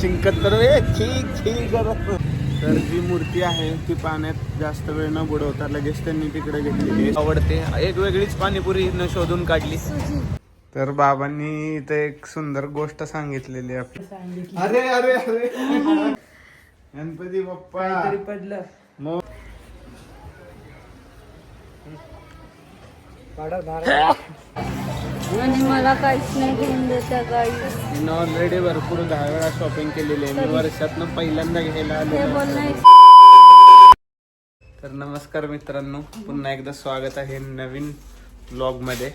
शिंकत तर छी करत तर जी मूर्ती आहे ती पाण्यात जास्त वेळ न बुडवता लगेच त्यांनी तिकडे घेतलेली आवडते. एक वेगळीच पाणीपुरी न शोधून काढली. तर बाबांनी इथे एक सुंदर गोष्ट सांगितलेली आपली अरे अरे अरे. गणपती बाप्पा. पडलं. मो- आणि मला काहीच नाही घेऊन देत्या मी ऑलरेडी भरपूर दहा वेळा शॉपिंग केलेली आहे. मी वर्षातनं पहिल्यांदा घ्यायला ते आलो तर नमस्कार मित्रांनो पुन्हा एकदा स्वागत आहे नवीन व्लॉगमध्ये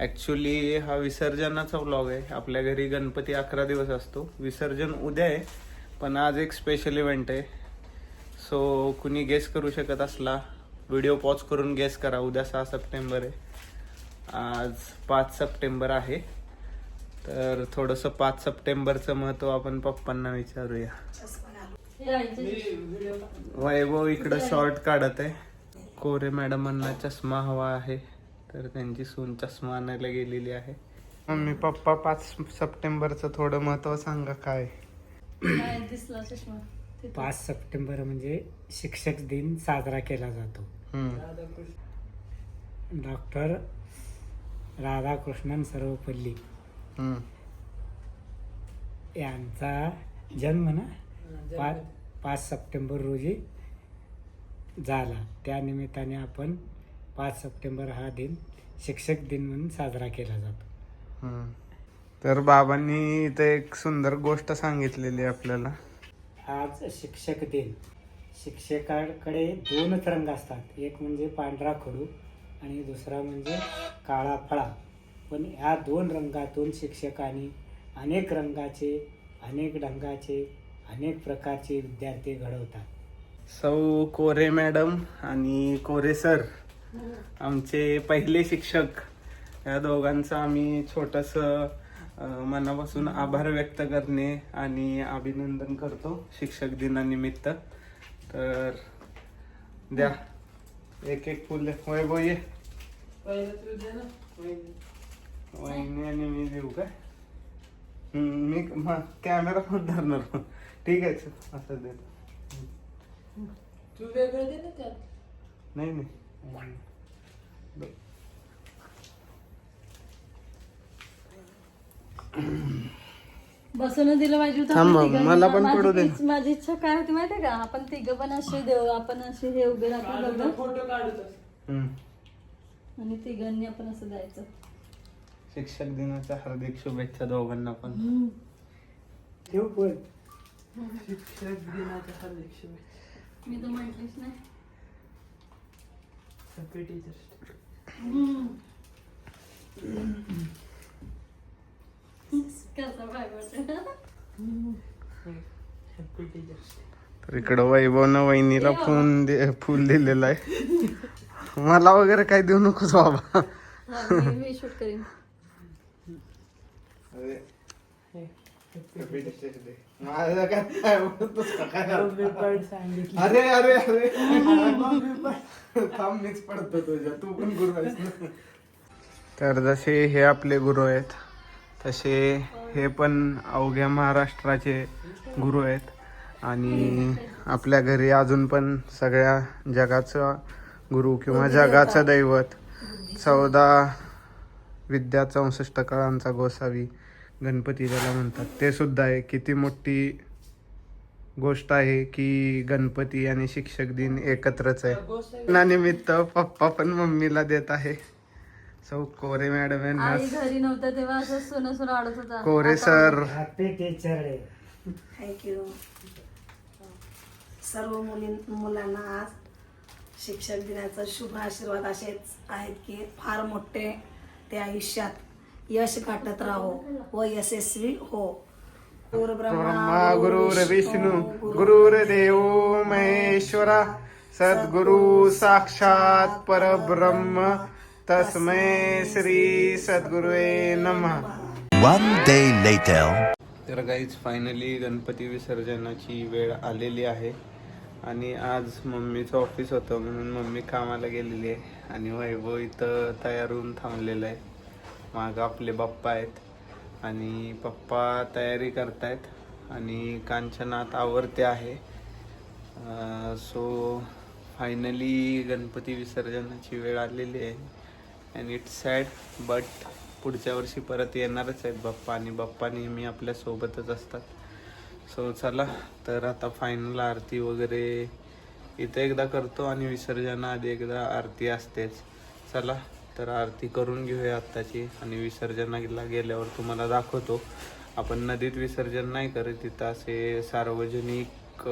ॲक्च्युली हा विसर्जनाचा व्लॉग आहे. आपल्या घरी गणपती अकरा दिवस असतो. विसर्जन उद्या आहे पण आज एक स्पेशल इव्हेंट आहे. सो कुणी गेस करू शकत असला व्हिडिओ पॉज करून गेस करा. उद्या सहा सप्टेंबर आहे. आज पाच सप्टेंबर आहे. तर थोडंसं पाच सप्टेंबरचं महत्त्व आपण पप्पांना विचारूया. वैभव इकडं शॉर्ट काढत आहे. कोरे मॅडमांना चष्मा हवा आहे. तर त्यांची सून चष्मा आणायला गेलेली आहे. मम्मी पप्पा पाच सप्टेंबरचं थोडं महत्त्व सांगा काय? दिसला चष्मा पाच सप्टेंबर म्हणजे शिक्षक दिन साजरा केला जातो. डॉक्टर राधाकृष्णन सर्वपल्ली. यांचा जन्म ना पाच पाच सप्टेंबर रोजी झाला. त्या निमित्ताने आपण पाच सप्टेंबर हा दिन शिक्षक दिन म्हणून साजरा केला जातो. तर बाबांनी इथे एक सुंदर गोष्ट सांगितलेली आहे आपल्याला. आज शिक्षक दिन. शिक्षकाकडे दोनच रंग असतात. एक म्हणजे पांढरा खडू आणि दुसरा म्हणजे काळा फळा. पण ह्या दोन रंगातून शिक्षकांनी अनेक रंगाचे अनेक ढंगाचे अनेक प्रकारचे विद्यार्थी घडवतात. सौ कोरे मॅडम आणि कोरे सर आमचे पहिले शिक्षक. या दोघांचं आम्ही छोटस मनापासून आभार व्यक्त करणे आणि अभिनंदन करतो शिक्षक दिनानिमित्त. तर द्या. एक एक फुल वैभव ये वहिनी आणि मी देऊ काय हम्म, मी कॅमेरा पण धरणार ठीक आहे असं दे नाही नाही बसून दिलं पाहिजे होतं. मला पण माझी पडू दे. इच्छ- माझी इच्छा काय होती माहितीये का आपण तिघ पण असे देऊ आपण असे हे उभे राहतो दोघं. हम्म. आणि तिघांनी आपण असं द्यायचं. शिक्षक दिनाच्या हार्दिक शुभेच्छा दोघांना पण. ठेव पण. मी तर म्हटलीच नाही. कसा भाग तर इकडं वैभवनं वहिनीला फोन दे- फुल दिलेलं आहे. मला वगैरे काही देऊ नकोस बाबा. मी शूट करीन. अरे अरे अरे थांब मीच पडतो तुझ्या. तू पण गुरु आहेस तर जसे हे आपले गुरु आहेत तसे हे पण अवघ्या महाराष्ट्राचे गुरु आहेत. आणि आपल्या घरी अजून पण सगळ्या जगाचा गुरु किंवा जगाचं दैवत. चौदा विद्या चौसष्ट कळांचा गोसावी गणपती ज्याला म्हणतात. ते सुद्धा आहे किती मोठी गोष्ट आहे की गणपती आणि शिक्षक दिन एकत्रच आहे. ना निमित्त पप्पा पण मम्मीला देत आहे. सौ कोरे मॅडम घरी नव्हतं तेव्हा असं सोनं सोनं आडत होता. Kore sir. Happy teacher day thank you सर्व मुली मुलांना आज शिक्षक दिनाचा शुभ आशीर्वाद असेच आहेत की फार मोठे ते आयुष्यात यश गाठत राहो व यशस्वी हो. गुरु ब्रह्मा गुरुर विष्णू गुरुर्देव महेश्वरा सद्गुरु साक्षात परब्रह्म तस्मै श्री सद्गुरुवे नमः. One day later. तर गाईज फायनली गणपती विसर्जनाची वेळ आलेली आहे. आणि आज मम्मीचं ऑफिस होतं म्हणून मम्मी कामाला गेलेली आहे. आणि वैभव इथं तयार होऊन थांबलेलं आहे. मागं आपले पप्पा आहेत. आणि पप्पा तयारी करतायत. आणि कांचनात आता आवरते आहे. सो फायनली गणपती विसर्जनाची वेळ आलेली आहे. अँड इट्स सॅड बट पुढच्या वर्षी परत येणारच आहेत बाप्पा. आणि बाप्पा नेहमी आपल्यासोबतच असतात. सो चला तर आता फायनल आरती वगैरे इथं एकदा करतो आणि विसर्जनाआधी एकदा आरती असतेच. चला तर आरती करून घेऊया आत्ताची आणि विसर्जनाला गेल्यावर तुम्हाला दाखवतो. आपण नदीत विसर्जन नाही करत तिथं असे सार्वजनिक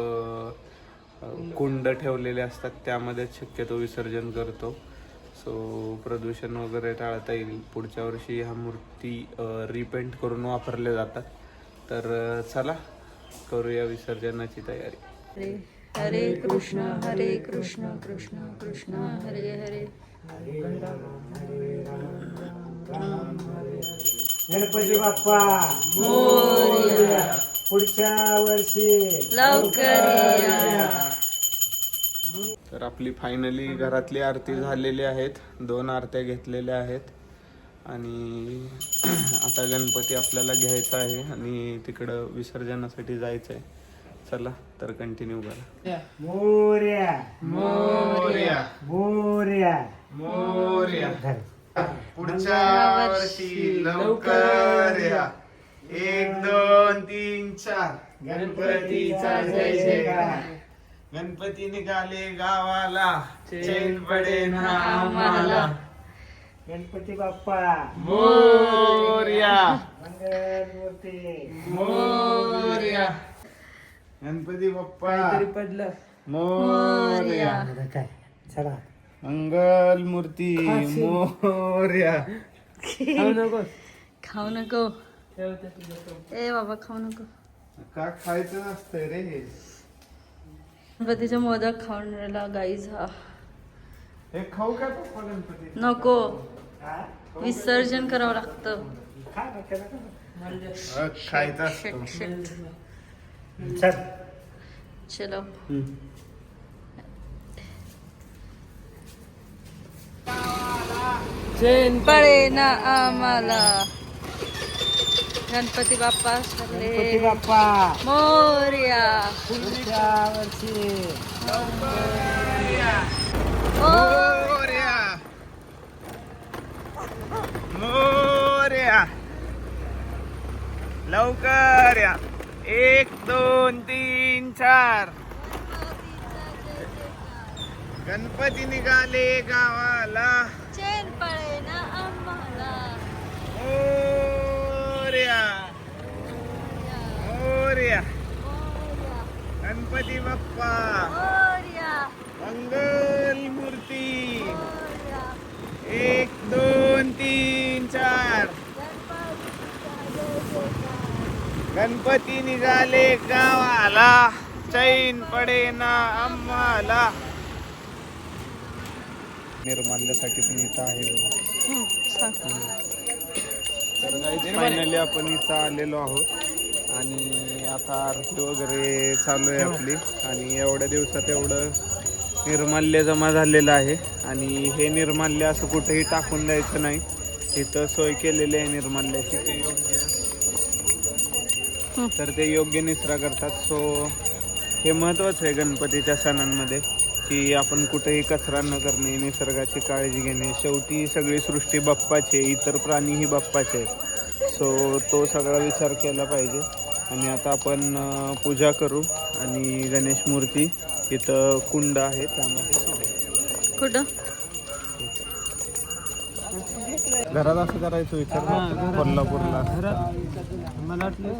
कुंड ठेवलेले असतात त्यामध्येच शक्यतो विसर्जन करतो. सो प्रदूषण वगैरे टाळता येईल. पुढच्या वर्षी ह्या मूर्ती रिपेंट करून वापरल्या जातात. तर चला करूया विसर्जनाची तयारी. हरे हरे कृष्ण हरे कृष्ण कृष्ण कृष्ण हरे हरे. गणपती बाप्पा पुढच्या वर्षी लवकर या. तर आपली फायनली घरातली आरती झालेली आहेत. दोन आरत्या घेतलेल्या आहेत. आणि आता गणपती आपल्याला घ्यायचा आहे आणि तिकडं विसर्जनासाठी जायचं आहे चला तर कंटिन्यू करा. मोर्या. मोर्या. मोर्या. मोर्या. पुढच्या वर्षी लवकर या. एक दोन तीन चार. गणपतीचा जय जयकार. गणपती निघाले गावाला. चैन पडे ना आम्हाला. गणपती बाप्पा. मोर्या. मंगलमूर्ती मोर्या. गणपती बाप्पा. पडलं. मोर्या. काय? चला. मंगल मूर्ती मोर्या. खाऊ नको. ए बाबा खाऊ नको. का खायचं नसतंय रे हे? गणपतीचा मोदक खाऊन राहिला गाईज हा. हे खाऊ काय पप्पा गणपती? नको. विसर्जन करावं लागतं. खायचं चल. पळे ना आम्हाला. गणपती बाप्पा गणपती बाप्पा. मोर्या. मोर्या. मोर्या. लवकर या. एक दोन तीन चार. गणपती निघाले गावाला. चेन पळे ना आम्हाला. मोर्या. मोर्या. गणपती बाप्पा. मंगल मूर्ती एक दोन तीन चार. गणपती निघाले गावाला. चैन पडे ना आम्हाला. निर्माल्यासाठी पण इथं आहे फायनली आपण इथं आलेलो आहोत. आणि आता आरती वगैरे चालू आहे आपली. आणि एवढ्या दिवसात एवढं निर्माल्य जमा झालेलं आहे आणि हे निर्माल्य असं कुठेही टाकून द्यायचं नाही. इथं सोय केलेली आहे निर्माल्याची. ते योग्य. तर ते योग्य निचरा करतात. सो हे महत्त्वाचं आहे गणपतीच्या सणांमध्ये की आपण कुठेही कचरा न करणे निसर्गाची काळजी घेणे. शेवटी सगळी सृष्टी बाप्पाची आहे इतर प्राणीही बाप्पाचे आहेत. सो तो सगळा विचार केला पाहिजे. आणि आता आपण पूजा करू आणि गणेश मूर्ती इथं कुंड आहे त्यामध्ये. कुठं? घरात असं करायचं विचार कोल्हापूरला. मला वाटलं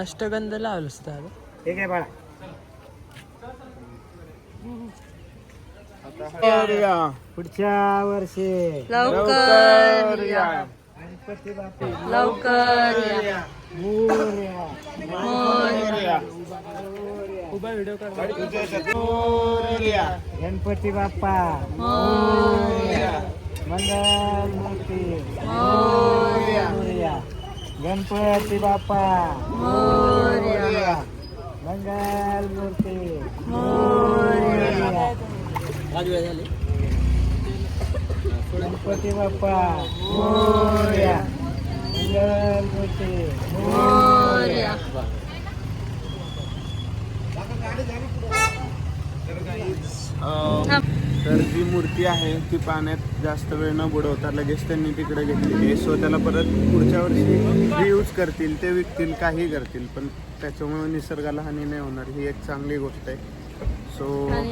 अष्टगंध लावलंस तर ठीक आहे बाळा? पुढच्या वर्षी. लवकर या. गणपती बाप्पा लवकर या. मोरया मोर्या उभा व्हिडिओ काढ गणपती बाप्पा. मंगल मूर्ती मोरया. गणपती बाप्पा मंगल मूर्ती मोरया. गणपती बाप्पा मोरया. मंगल मूर्ती अं, तर जी मूर्ती आहे ती पाण्यात जास्त वेळ न बुडवता लगेच त्यांनी तिकडे घेतलेली आहे सो त्याला परत पुढच्या वर्षी रियूज करतील ते विकतील काही करतील. पण त्याच्यामुळे निसर्गाला हानी नाही होणार. ही एक चांगली गोष्ट आहे. सो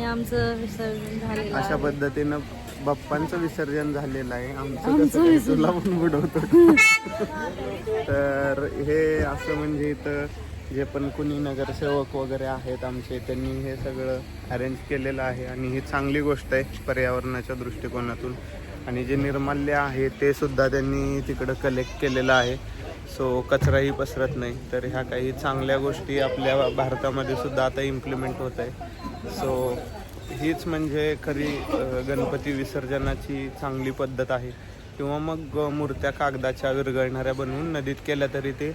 आमचं विसर्जन झालेलं अशा. पद्धतीनं बाप्पांचं विसर्जन झालेलं आहे. आमचं कसं. तुला पण बुडवतो तर हे असं म्हणजे इथं जे पण कुणी नगरसेवक वगैरे आहेत आमचे त्यांनी हे सगळं अरेंज केलेलं आहे आणि ही चांगली गोष्ट आहे पर्यावरणाच्या दृष्टिकोनातून. आणि जे निर्माल्य आहे ते सुद्धा त्यांनी तिकडं कलेक्ट केलेलं आहे. सो कचराही पसरत नाही. तर ह्या काही चांगल्या गोष्टी आपल्या भारतामध्ये सुद्धा आता इम्प्लिमेंट होत आहे. सो हीच म्हणजे खरी गणपती विसर्जनाची चांगली पद्धत आहे. किंवा मग मूर्त्या कागदाच्या विरघळणाऱ्या बनवून नदीत केल्या तरी ते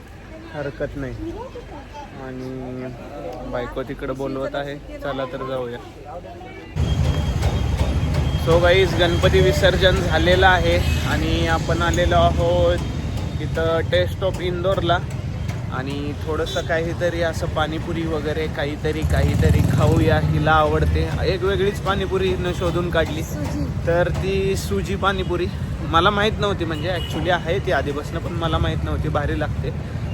हरकत नाही. आणि बायको तिकडं बोलवत आहे. चला तर जाऊया. सो गाईज गणपती विसर्जन झालेलं आहे. आणि आपण आलेलो आहोत इथं टेस्ट ऑफ इंदोरला आणि थोडंसं काहीतरी असं पाणीपुरी वगैरे काहीतरी काहीतरी खाऊया. हिला आवडते. एक वेगळीच पाणीपुरी हिनं शोधून काढली. तर ती सुजी पाणीपुरी. मला माहीत नव्हती म्हणजे ॲक्च्युली आहे ती आधीपासून पण मला माहीत नव्हती. भारी लागते.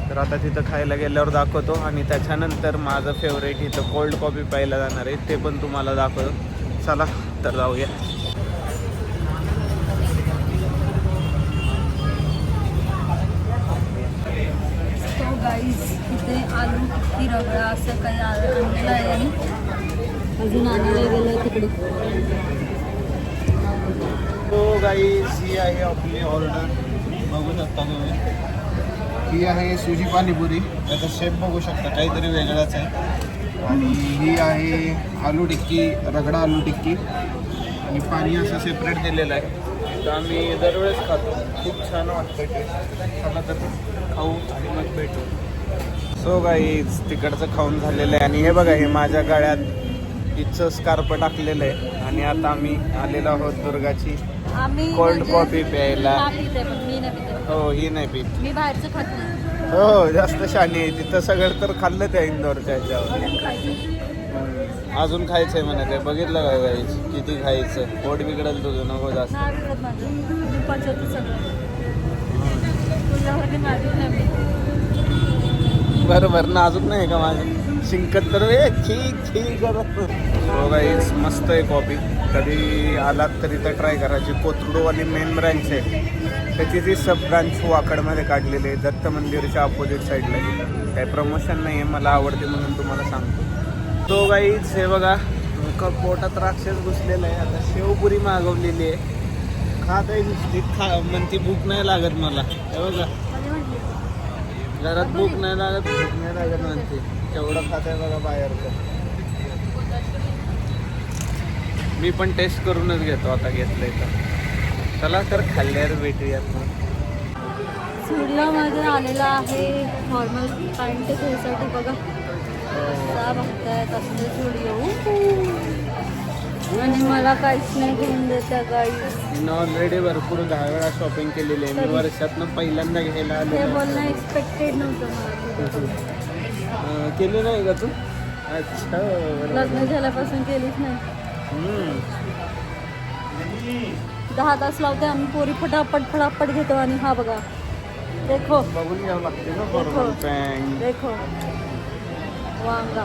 तर आता तिथं खायला गेल्यावर दाखवतो आणि त्याच्यानंतर माझं फेवरेट इथं कोल्ड कॉफी प्यायला जाणार आहे ते पण तुम्हाला दाखवतो. चला तर जाऊया. इथे आलू टिक्की रगडा असं काही आ- आणलेलं आहे आणि अजून आणायला गेलं तिकडे. तो ही आहे आपली ऑर्डर बघू शकता तुम्ही. ही आहे सुजी पाणीपुरी. त्याचा शेप बघू शकता काहीतरी वेगळाच आहे. आणि ही आहे आलू टिक्की रगडा आलू टिक्की. आणि पाणी असं सेपरेट दिलेलं आहे. तर आम्ही दरवेळेस खातो. खूप छान वाटतं तर खाऊ आणि मग भेटू. सो गाईज तिकडचं खाऊन झालेलं आहे. आणि हे बघा हे माझ्या गळ्यात इथचं स्कार्प टाकलेलं आहे. आणि आता आम्ही आलेलो आहोत दुर्गाची आम्ही Cold म्हणजे- प्यायला. हा, हो नाही पीत. मी बाहेरचं खात नाही. हो जास्त शानी आहे. तिथं सगळं तर खाल्लं त्या इंदोरच्या ह्याच्यावर. पण खायचं. अजून खायचंय म्हणा ते. बघितलं काय गाईच किती खायचं? पोट बिघडल तुझं नको जास्त. नाही बिघडत माझं. मी पचवते सगळं. तुझ्यावरती माझी नाही नाजूक नाही का माझं? शिंकत तर ए खी करत हो मस्त आहे कॉफी. कधी आलात तर इथं ट्राय करायची कोथरूडवाली मेन ब्रँच आहे. त्याची जी सब ब्रांच वाकडमध्ये काढलेली आहे दत्त मंदिरच्या अपोजिट साईडला काही प्रमोशन नाही आहे मला आवडते म्हणून तुम्हाला सांगतो. तो गाईच हे बघा पोटात राक्षस घुसलेला आहे. आता शेवपुरी मागवलेली आहे. खात आहे नुसती खा म्हणती भूक नाही लागत मला. हे बघा. घरात भूक नाही लागत भूक नाही लागत म्हणते. तेवढं खात आहे बघा बाहेरचं. मी पण टेस्ट करूनच घेतो आता घेतलंय तर. चला तर खाल्ल्यावर भेटूयात सुरलामध्ये आलेला आहे नॉर्मल पॅन्ट घ्यायसाठी बघा. असा बघतायत असले व्हिडिओ आणि मला काहीच नाही घेऊन देत्या मी ऑलरेडी भरपूर दहा वेळा शॉपिंग केलेली आहे. मी वर्षातनं पहिल्यांदा घ्यायला हे आलो बोलणं एक्सपेक्टेड नव्हतं मला. केली नाही का तू? अच्छा. लग्न झाल्यापासून केलीच नाही. दहा तास लावते आम्ही पोरी फटाफट फटाफट घेतो आणि हा बघा. देखो. बघून घ्यावं लागते ना देखो. पॅन्ट देखो. वांगा.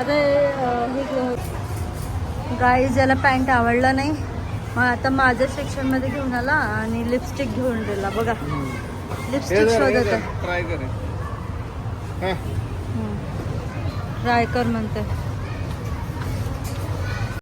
अरे अं, हे गाई ज्याला पॅन्ट आवडला नाही मग आता माझ्या सेक्शनमध्ये घेऊन आला आणि लिपस्टिक घेऊन दिला. बघा. लिपस्टिक शोधत आहे. ट्राय करे. ट्राय कर म्हणते.